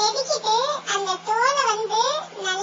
செதுக்கிட்டு அந்த தோலை வந்து நல்லா